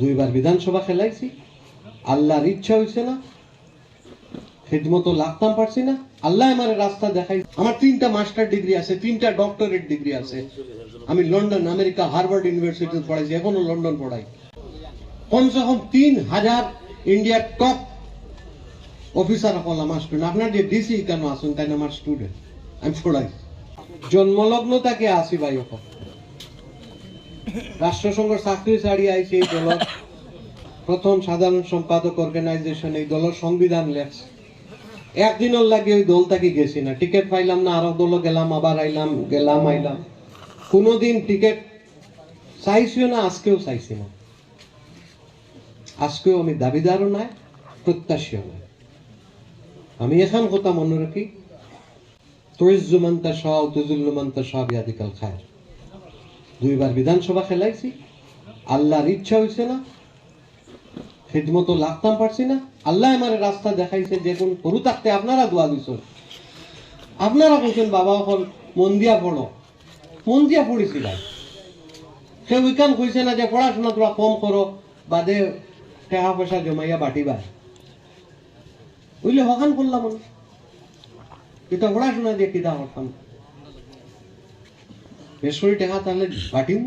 দুইবার বিধানসভা খেলাইছি, আল্লাহর ইচ্ছা হইছে না লাগতাম পারছি না, আল্লাহ আমার রাস্তা দেখাই আমার তিনটা মাস্টার ডিগ্রি আছে, তিনটা ডক্টরেট ডিগ্রি আছে। আমি লন্ডন, আমেরিকা, হার্ভার্ড ইউনিভার্সিটিতে পড়াইছি, এখনও লন্ডন পড়াই। কমসে কম তিন হাজার ইন্ডিয়ার টপ অফিসার হল আমার স্টুডেন্ট আপনার যে ডিসি কেন আসুন তাই আমার স্টুডেন্ট আমি পড়াই জন্মলগ্ন তাকে আসি ভাই রাষ্ট্রসংঘ চাকরি ছাড়ি আইছে এই দলত। প্রথম সাধারণ সম্পাদক অর্গানাইজেশন এই দলের সংবিধান লেখছে। একদিনের লাগে ওই দল তাকে গেছি না। টিকিট পাইলাম না, আরও দল গেলাম, আবার আইলাম, গেলাম, আইলাম। কোনোদিন টিকিট চাইছিও না, আজকেও চাইছি না। আজকেও আমি দাবিদারও নাই, প্রত্যাশীও নাই। আমি এখন কথা মনে রাখি তুইজ্জু মান তাশা ও তুযিল্লু মান তাশা বিয়াদিকাল খায়র। দুইবার বিধানসভা খেলাইছি, আল্লাহর ইচ্ছা হইছে না, খিদমতো লাগতাম পারছি না, আল্লাহ আমার রাস্তা দেখাইছে যে কোন গরু থাকতে আপনারা দোয়া দিছেন। আপনারা কইছেন বাবা হল মন দিয়া পড়ো। মন দিয়া পড়েছি সে ওইখান কইছে না যে, পড়াশোনা তোরা কম করো, বাদে টাকা পয়সা জমাইয়া বাটিবা। বুঝলে হকান করলাম এটা পড়াশোনা দিয়ে কিতা করতাম বেসরি টাকা তাহলে বাটিম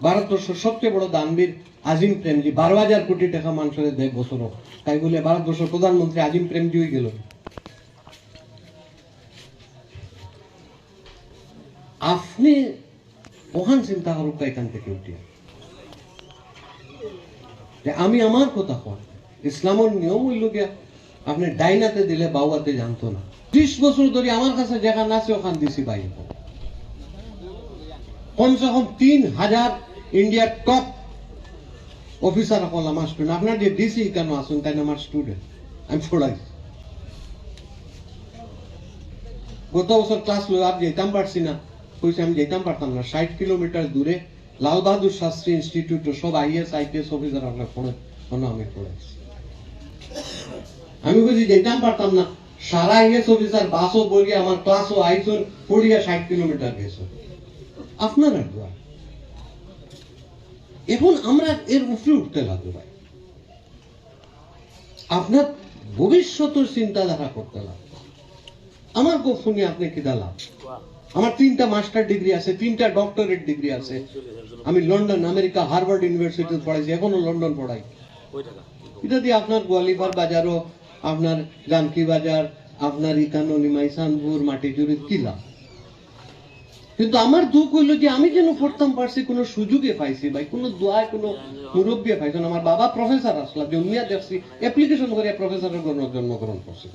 ভারতবর্ষের সবচেয়ে বড় দানবীর আজিম প্রেমজি, বারো হাজার কোটি টাকা মানুষের দেয় বছর তাই বলে ভারতবর্ষের প্রধানমন্ত্রী আজিম প্রেমজি হয়ে গেল। আপনি ওখান চিন্তা করুক এখান থেকে উঠিয়া আমি আমার কথা কন ইসলামের নিয়ম হইল গিয়া আপনি ডাইনাতে দিলে বাউয়াতে জানতো না। ত্রিশ বছর ধরে আমার কাছে যেখানে আছে, ওখান দিছি বাইরে কমসে কম তিন হাজার ইন্ডিয়ার টপ অফিসার হল আমার স্টুডেন্ট আপনার যে ডিসি কেন আসুন তাই আমার স্টুডেন্ট আমি পড়াই গত বছর ক্লাস লো আর যেতাম পারছি না। কইছে আমি যেতাম পারতাম না। ষাট কিলোমিটার দূরে লাল বাহাদুর শাস্ত্রী ইনস্টিটিউট সব আইএস আইপিএস অফিসার আপনার পড়ে কোনো আমি পড়াইছি। আমি বুঝি যেতাম পারতাম না। সারা আইএস অফিসার বাসও বলিয়ে আমার ক্লাসও আইসুন পড়িয়া ষাট কিলোমিটার গেছে আপনারা দোয়া। এখন আমরা এর উপরে উঠতে লাগবো ভাই। আপনার ভবিষ্যতের চিন্তাধারা করতে লাগবে আমার গোপনে আপনি কি দালাম আমার তিনটা মাস্টার ডিগ্রি আছে তিনটা ডক্টরেট ডিগ্রি আছে। আমি লন্ডন আমেরিকা হার্ভার্ড ইউনিভার্সিটিতে পড়াইছি এখনও লন্ডন পড়াই। এটা দিয়ে আপনার গোয়ালিপার বাজারও আপনার জানকি বাজার, আপনার ইকানো নিমাইসানপুর মাটিজুরির কি লাভ কিন্তু আমার দুঃখ হইল যে আমি যেন পড়তাম পারছি কোনো সুযোগে পাইছি ভাই, কোনো দোয়ায় কোনো মুরব্বী পাইছি না। আমার বাবা প্রফেসর আসলা, জন্মিয়া দেখছি অ্যাপ্লিকেশন করিয়া প্রফেসরের গণ জন্মগ্রহণ করছে।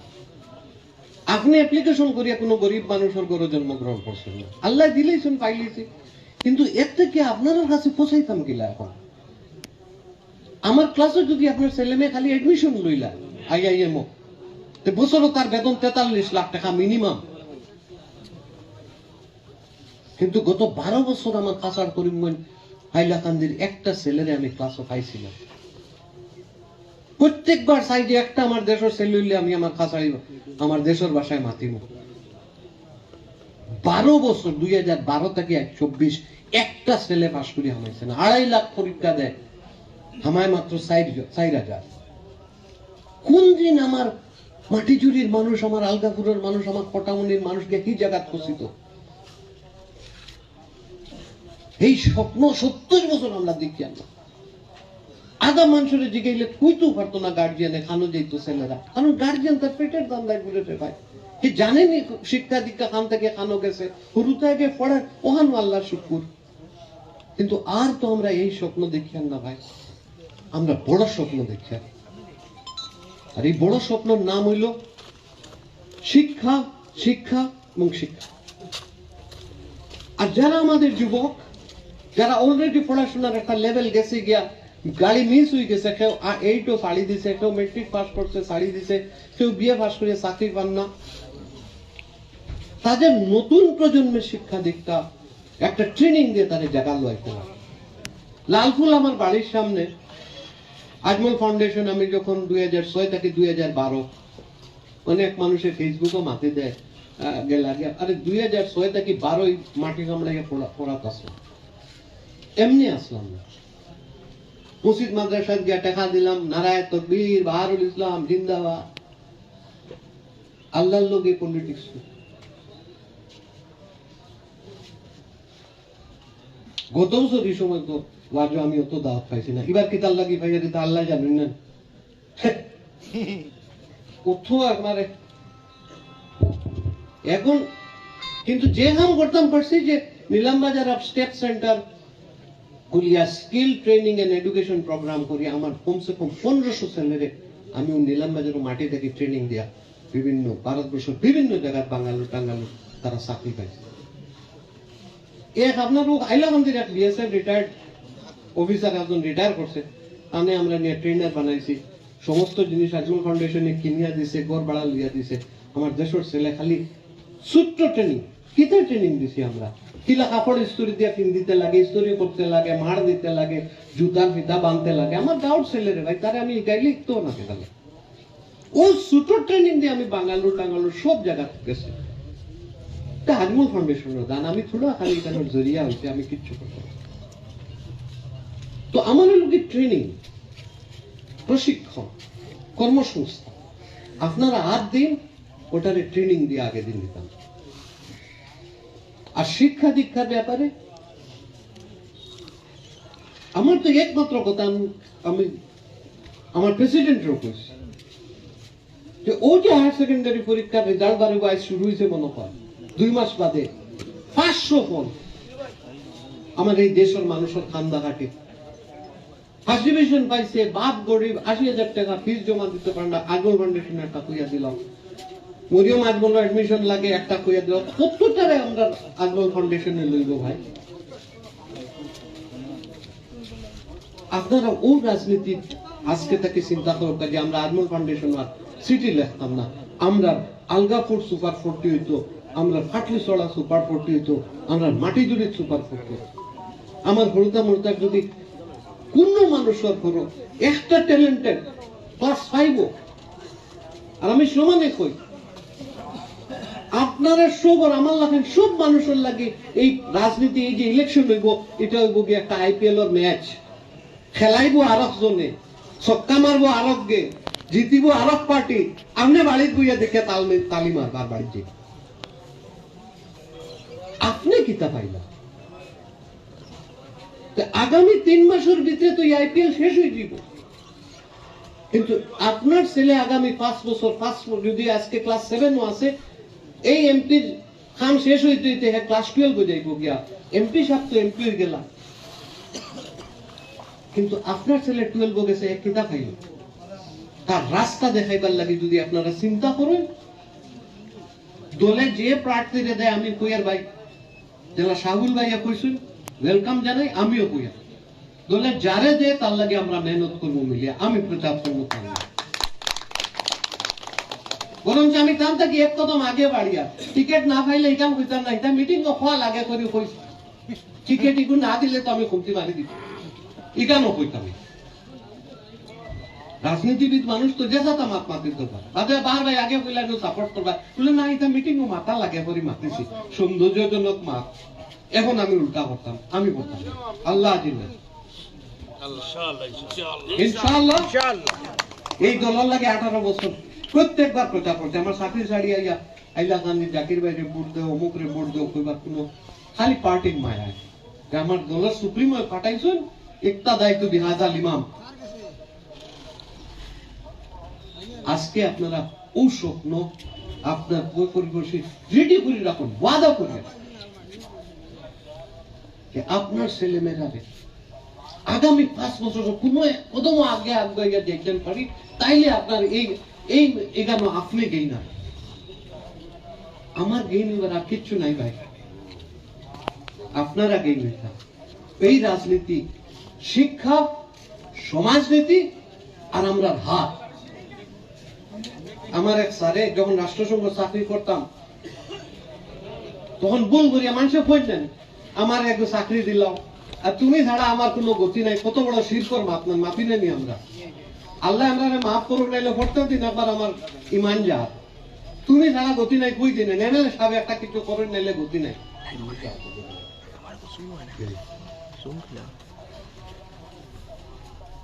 আপনি অ্যাপ্লিকেশন করিয়া কোনো গরিব মানুষের গরু জন্মগ্রহণ করছেন না। আল্লাহ দিলেইছেন পাইলেছি। কিন্তু এর থেকে আপনার কাছে পৌঁছাইতাম কিলা এখন? আমার ক্লাসে যদি আপনার ছেলে মেয়ে খালি এডমিশন লইলা আই আই, এম বছরও তার বেতন তেতাল্লিশ লাখ টাকা মিনিমাম কিন্তু গত বারো বছর আমার কাছাড় করিমগঞ্জ হাইলাকান্দির একটা ছেলেরে আমি ক্লাসে পাইছিলাম। প্রত্যেকবার সাইডে একটা আমার দেশের ছেলে হইলে আমি আমার কাছাড়ি আমার দেশের বাসায় মাতিব বারো বছর দুই হাজার বারো থেকে এক চব্বিশ, একটা ছেলে পাশ করি হামাইছে না। আড়াই লাখ পরীক্ষা দেয়। হামায় মাত্র চার চার হাজার কোন দিন আমার মাটিচুরির মানুষ, আমার আলগাপুরের মানুষ, আমার পটামনির মানুষকে কি জায়গাত খুশিত এই স্বপ্ন সত্তর বছর আমরা দেখি আমরা। আধা মানুষের জিগাইলে কইতেও পারতো না গার্জিয়ানে খানো যেত ছেলেরা। কারণ গার্জিয়ান তার পেটের দান্দায় ঘুরেছে ভাই। হে জানেনি শিক্ষা দীক্ষা খান থেকে খানো গেছে। হুরুতে আগে পড়ার ওহান আল্লাহ শুকুর। কিন্তু আর তো আমরা এই স্বপ্ন দেখি না ভাই। আমরা বড় স্বপ্ন দেখি আর। এই বড় স্বপ্নের নাম হইল শিক্ষা শিক্ষা এবং শিক্ষা আর যারা আমাদের যুবক, যারা অলরেডি পড়াশোনার একটা লেভেল গেছে গিয়া গাড়ি মিস হয়ে গেছে, কেউ এইটও শাড়ি দিছে, কেউ মেট্রিক পাস করছে, শাড়ি দিছে, কেউ বিয়ে পাস করে চাকরি পান না তাদের নতুন প্রজন্মের শিক্ষা দিকটা একটা ট্রেনিং দিয়ে তাদের জায়গা লইতে হবে লালফুল আমার বাড়ির সামনে আজমল ফাউন্ডেশন আমি যখন দুই হাজার ছয় থেকে দুই হাজার বারো অনেক মানুষের ফেসবুকও মাতি দেয় আরে দুই হাজার ছয় থেকে বারোই মাটি পড়াত আসলাম এমনি আসলাম না। টাকা দিলাম, নারায় তকবীর, বাহারুল ইসলাম, জিন্দাবাদ। আল্লাহর পলিটিক্স গত বছর এই সময় তো ওয়াজও আমি অত দাওয়াত পাইছি না। এবার কি তার লাগি পাইয়া দিতে আল্লাহ জানেন না? এখন কিন্তু যে কাম করতাম পারছি যে of step centre skill training and education programme করি। আমার কমসে কম পনেরোশো ছেলেরে আমি নিলামবাজার মাটি থেকে ট্রেনিং দেয়া। বিভিন্ন ভারতবর্ষের বিভিন্ন জায়গায় বাঙালু, টাঙ্গালু তারা চাকরি পাইছে। এক আপনার এক বিএসএফ রিটায়ার্ড অফিসার একজন রিটায়ার করছে। তানে আমরা নিয়ে ট্রেনার বানাইছি। সমস্ত জিনিস আজমল ফাউন্ডেশনে কিনিয়া দিছে ঘর ভাড়া লিয়া দিছে। আমার দেশের ছেলে খালি ছোট্ট ট্রেনিং কিতে ট্রেনিং দিছি আমরা? কিলা কাপড় ইস্তুরি দিয়ে কিন দিতে লাগে, ইস্তুরি করতে লাগে, মার দিতে লাগে জুতার ফিতা বাঁধতে লাগে। আমার গাঁর ছেলে রে ভাই, তারে আমি গাইলে তো না তাহলে ও ছোট ট্রেনিং দিয়ে আমি বাঙালুর টাঙ্গালুর সব জায়গা গেছি। তা আজমল ফাউন্ডেশনের দান। আমি থোড়া খালি এখানে জরিয়া হইতে আমি কিচ্ছু করতে। তো আমার লোকে ট্রেনিং প্রশিক্ষণ কর্মসংস্থান আপনারা আট দিন ওটারে ট্রেনিং দিয়ে আগে দিন দিতাম আর শিক্ষা দীক্ষার ব্যাপারে, আমার তো একমাত্র কথা আমি- আমি, আমার প্রেসিডেন্টেরও কইছি যে ও যে হায়ার সেকেন্ডারি পরীক্ষার রেজাল্ট বারে আজ শুরু হয়েছে মনে হয় দুই মাস বাদে পাঁচশো ফোন আমার এই দেশের মানুষের খান্দা ঘাটে ফার্স্ট ডিভিশন পাইছে, বাপ গরিব, আশি হাজার টাকা ফিস জমা দিতে পারে না, আগল ফাউন্ডেশন একটা কইয়া দিলাম। মরিয়ম আজমল এডমিশন লাগে, একটা কইয়া দিলাম। কতটারে আমরা আজমল ফাউন্ডেশনে লইব ভাই? আপনারা ও রাজনীতি আজকে তাকে চিন্তা করো যে আমরা আজমল ফাউন্ডেশন আর সিটি লিখতাম না। আমরা আলগাপুর সুপার ফোর্টি হইতো, আমরা ফাটলি চড়া সুপার ফোর্টি হইতো, আমরা মাটিজুড়ি সুপার ফোর্টি আমার হলুদা মরদা যদি কোন মানুষের ঘর, একটা ট্যালেন্টেড ক্লাস ফাইভও আর আমি সমানে কই, আপনারা সব আর আমার লাগেন সব মানুষের লাগে এই রাজনীতি, এই যে ইলেকশন হইব, এটা হইব কি একটা আইপিএল এর ম্যাচ খেলাইব আরক জনে ছক্কা মারবো আরক গে জিতিব আরক পার্টি আপনি বাড়িত বইয়া দেখে তাল তালি মারবার বাড়িতে। আপনি কিতা পাইলা? আগামী তিন মাসের ভিতরে তো আইপিএল শেষ হয়ে যাব কিন্তু আপনার ছেলে আগামী পাঁচ বছর, পাঁচ যদি আজকে ক্লাস সেভেনও আছে, এই এমপি খান শেষ হইতে হইতে হ্যাঁ ক্লাস টুয়েলভ যাইব গিয়া। এমপি সাহেব তো এমপি হয়ে গেলা কিন্তু আপনার ছেলে টুয়েলভ গেছে, এক কিতাব খাইল? তার রাস্তা দেখাইবার লাগে যদি আপনারা চিন্তা করেন, দলে যে প্রার্থীরে দেয়, আমি কইয়ার ভাই? জেলা শাহুল ভাইয়া কইছেন ওয়েলকাম জানাই, আমিও কইয়া দলে যারে দে, তার লাগে আমরা মেহনত করব মিলিয়া, আমি প্রচার করব বরঞ্চ আমি তাম থাকি, এক কদম আগে বাড়িয়া, টিকেট না পাইলে এটা কইতাম না, এটা মিটিং খোয়া লাগে করি কইছি টিকেট ইগু না দিলে তো আমি কমতি মারি দিত ইকানো কইতাম। রাজনীতিবিদ মানুষ তো যে যাতা মাত পারে। বাদে বার ভাই আগে কইলা সাপোর্ট করবা। বলে, না, এটা মিটিং মাথা লাগে, করি মাতিছি। সৌন্দর্যজনক মাত। এখন আমি উল্টা করতাম আমি করতাম আল্লাহ দিলে ইনশাআল্লাহ এই দলের লাগে আঠারো বছর। প্রত্যেকবার প্রচার করছে। আমার চাকরি ছাড়ি আইয়া আইলা গান্ধী জাকির বাইরে ভোট দেও অমুক রে ভোট দেও কইবার কোনো খালি পার্টির মায়া যে আমার দলের সুপ্রিমো পাঠাইছেন একটা দায়িত্ব বিহাজাল ইমাম। আজকে আপনারা ও স্বপ্ন আপনার পরিবেশে রেডি করে রাখুন ওয়াদা করে রাখুন। যে আপনার ছেলে মেয়েরা আগামী পাঁচ বছর কোনো কদম আগে আগে দেখতেন পারি, তাইলে আপনার এই এই এগানো আপনি গেই না আমার গেই নিবার আর কিচ্ছু নাই ভাই। আপনারা গেই নিতা এই রাজনীতি, শিক্ষা, সমাজনীতি আর আমরা হাত। আমার এক স্যারে যখন রাষ্ট্রসংঘ চাকরি করতাম, তখন ভুল করিয়া মানুষে পড়লেন আমার এক চাকরি দিলাম আর তুমি ছাড়া আমার কোনো গতি নাই কত বড় শিরকর মাপ না মাপি নেনি আমরা আল্লাহ আমরা মাফ করুক নাইলে পড়তাম দিন একবার আমার ইমান যা তুমি ছাড়া গতি নাই কই দিনে নেনে সাবে একটা কিছু করেন নাইলে গতি নাই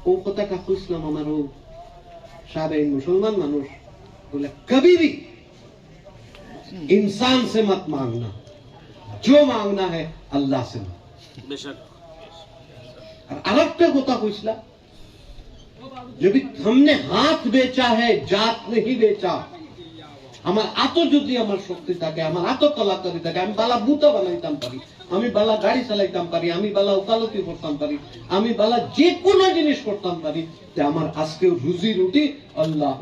ও কথাটা খুঁজলাম আমার ও সাবে মুসলমান মানুষ বলে কবি भी इंसान से मत मांगना जो मांगना है আল্লাহ আছেন। আর আরেকটা কথা কইছিলাম যদি সামনে হাত বেচা হে জাত নেহি বেচা আমার এত যদি আমার শক্তি থাকে আমার এত কলাকারি থাকে আমি বালা বুতা বানাইতাম পারি আমি বালা গাড়ি চালাইতাম পারি আমি বালা ওকালতি করতাম পারি আমি বালা যে কোনো জিনিস করতাম পারি যে আমার আজকে রুজি রুটি আল্লাহ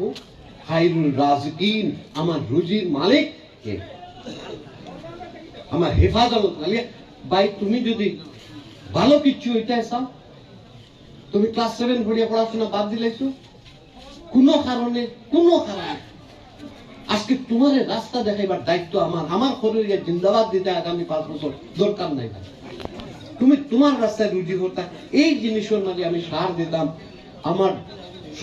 খাইরুল রাজকিন আমার রুজির মালিক কে? আমার হেফাজত মালিক ভাই, তুমি যদি ভালো কিছু হইতে তুমি ক্লাস সেভেন পড়িয়া পড়াশোনা বাদ দিলাইছো। কোনো কারণে কোনো কারণে। আজকে তোমার রাস্তা দেখাইবার দায়িত্ব আমার। আমার শরীরে জিন্দাবাদ দিতে আগামী পাঁচ বছর দরকার নাই তুমি তোমার রাস্তায় রুজি করতা এই জিনিসের মাঝে আমি সার দিতাম। আমার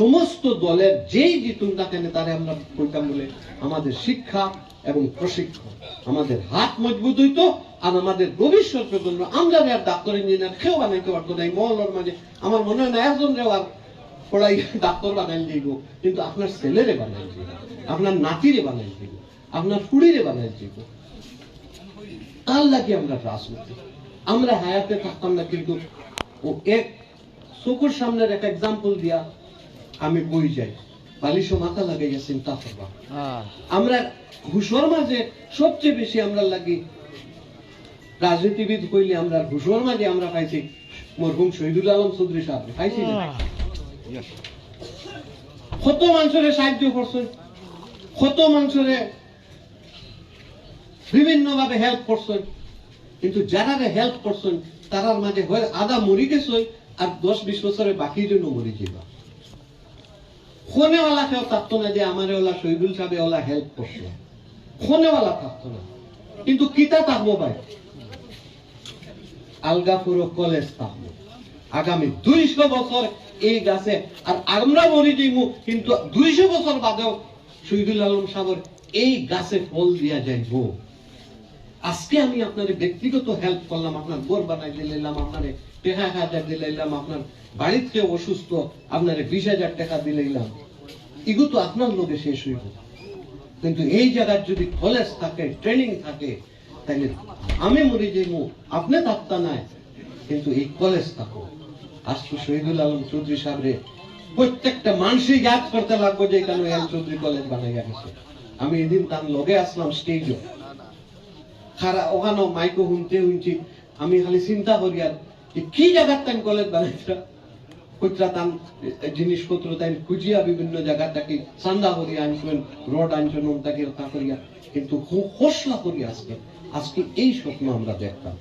সমস্ত দলের যেই জিতুন না তারে আমরা কইতাম বলে আমাদের শিক্ষা এবং প্রশিক্ষণ, আমাদের হাত মজবুত হইতো। আর আমাদের ভবিষ্যতের জন্য আমরা আর ডাক্তার ইঞ্জিনিয়ার কেউ বানাইতে পারতো না এই মহলের মাঝে আমার মনে হয় না একজন রেও আর পড়াই ডাক্তার বানাই দিব। কিন্তু আপনার ছেলেরে বানাই দিব আপনার নাতিরে বানাই দিব আপনার ফুড়িরে বানাই দিব। তার লাগে আমরা রাজনীতি? আমরা হায়াতে থাকতাম না কিন্তু ও এক চকুর সামনের এক এক্সাম্পল দিয়া আমি বই যাই। বালিশও মাথা লাগাইয়া চিন্তা করবা। আমরা ঘুষর মাঝে সবচেয়ে বেশি আমরা লাগি রাজনীতিবিদ কইলে আমরা ঘুষর মাঝে আমরা পাইছি মরহুম শহীদুল আলম চৌধুরী সাহেব পাইছি কত মানুষের সাহায্য করছেন কত মানুষের বিভিন্ন ভাবে হেল্প করছেন কিন্তু যারা হেল্প করছেন তারার মাঝে হয় আদা মরি গেছে আর দশ বিশ বছরে বাকি জন্য মরি যাবা খনেওয়ালা কেউ থাকতো না যে আমার ওলা শহীদুল সাহেব ওলা হেল্প করছে? খনেওয়ালা থাকতো না। কিন্তু কিতা থাকব ভাই? আলগাপুর কলেজ আগামী বছর এই গাছে, আর আমরা মরি যাইমু কিন্তু বছর বাদেও শহীদুল আলম সাহেবের এই গাছে ফল দিয়া যাইব। আজকে আমি আপনার ব্যক্তিগত হেল্প করলাম, আপনার গোর বানাই দিলাম আপনার টেকা হাজার দিলাইলাম আপনার বাড়িতে অসুস্থ, আপনার বিশ হাজার টাকা দিলাইলাম এগুলো তো আপনার লোকে শেষ হইব। কিন্তু এই জায়গার যদি কলেজ থাকে ট্রেনিং থাকে তাহলে আমি মরি যাইমু, আপনি থাকতা নাই। কিন্তু এই কলেজ থাকো। আজকে শহীদুল আলম চৌধুরী সাহেবরে প্রত্যেকটা মানুষই ইয়াদ করতে লাগবো যে কেন এল চৌধুরী কলেজ বানাইয়া গেছে। আমি এদিন তার লগে আসলাম স্টেজও খারা ওখানে মাইকো শুনতে শুনছি আমি খালি চিন্তা করি আর কি জায়গার তাই কলেজ বানাইছে? কইরা তান জিনিসপত্র তাই খুঁজিয়া বিভিন্ন জায়গা থাকি চান্দা করিয়া আনছেন, রড আনছেন তাকে তা করিয়া। কিন্তু হোসলা করি আজকে। আজকে এই স্বপ্ন আমরা দেখতাম।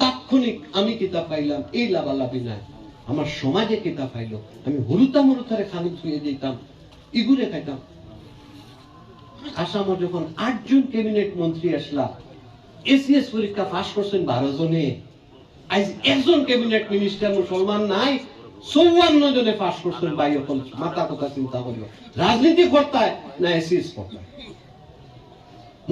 তাৎক্ষণিক আমি কিতাব পাইলাম, এই লাভালাভি নাই। আমার সমাজে কিতাব পাইলো, আমি হলুতা মরুতারে খানি ধুয়ে দিতাম, ইগুরে খাইতাম। আসামে যখন আটজন ক্যাবিনেট মন্ত্রী আসলা, এসিএস পরীক্ষা পাস করছেন বারো জনে। আজ একজন ক্যাবিনেট মিনিস্টার মুসলমান নাই, চৌয়ান্ন জনে পাস করছেন বাই এখন মাথা কথা চিন্তা করিও। রাজনীতি করতে না এসিএস করতে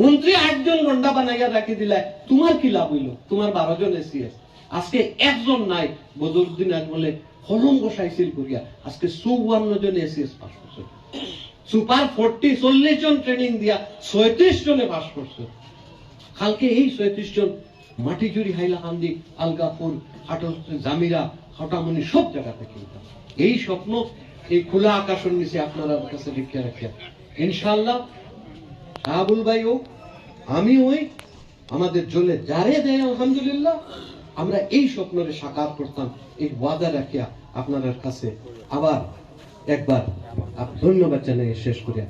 মন্ত্রী আটজন গন্ডা বানাইয়া রাখি দিলে তোমার কি লাভ হইল? তোমার বারো জন এসিএস আজকে একজন নাই, বদরুদ্দিন আজ বলে হলম গোসাইছিল করিয়া। আজকে চৌয়ান্ন জন এসিএস পাস করছে। সুপার ফোরটি চল্লিশ জন ট্রেনিং দিয়া ছয়ত্রিশ জনে পাস করছে। কালকে এই ছয়ত্রিশ জন মাটিজুরি হাইলাকান্দি আলগাপুর হাটল, জামিরা, হটামনি সব জায়গা থেকে এই স্বপ্ন এই খোলা আকাশের নিচে আপনারা কাছে রেখে রাখে। ইনশাল্লাহ শাহাবুল ভাই ও, আমি ওই, আমাদের জলে যারে দেয়, আলহামদুলিল্লাহ। আমরা এই স্বপ্নরে সাকার করতাম, এই ওয়াদা রাখিয়া আপনার কাছে আবার একবার ধন্যবাদ জানাই শেষ করিয়া।